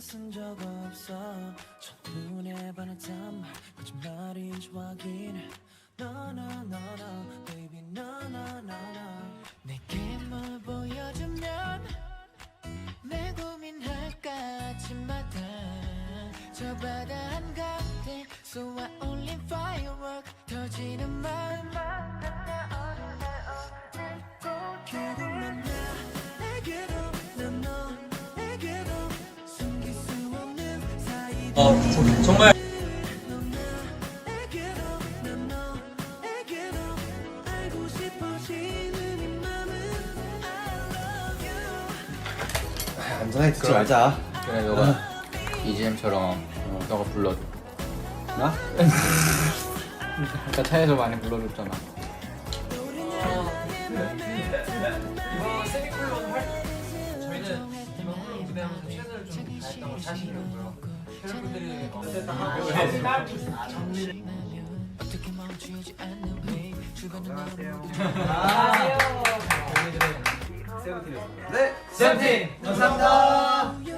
쓴 적 없어. 첫눈에 반했단 말 거짓말인 줄 확인해. No no no no baby no no 내게 뭘 보여주면 내 고민할까 아침마다 저 바다 한가운데 So I only firework 터지는 마 은 I love you 안전하게 듣지 말자. 그래 너가 BGM처럼 너가 불러줘 나? 아까 차에서 많이 불러줬잖아 이번 세미콜론 할 저희는 이번 무대하면서 최선을 좀 다했다고 자신이고요. 팬분들이 어쨌든 하고 정리 어떻게 멈추지 않는 왜 주변은 너무 네, 세븐틴 감사합니다.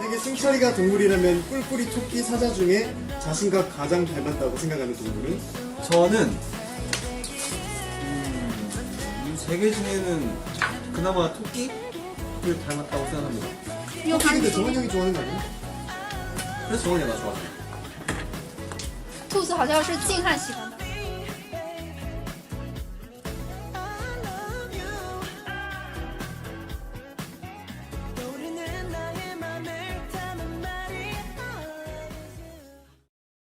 만약에 승철이가 동물이라면 뿔뿔이 토끼 사자 중에 자신과 가장 닮았다고 생각하는 동물은? 저는 음, 이 세 개 중에는 그나마 토끼를 닮았다고 생각합니다. 토끼인데 정원 형이 좋아하는 거 아니야? 그래서 정원이가 나 좋아해요.兔子好像是静汉喜欢的。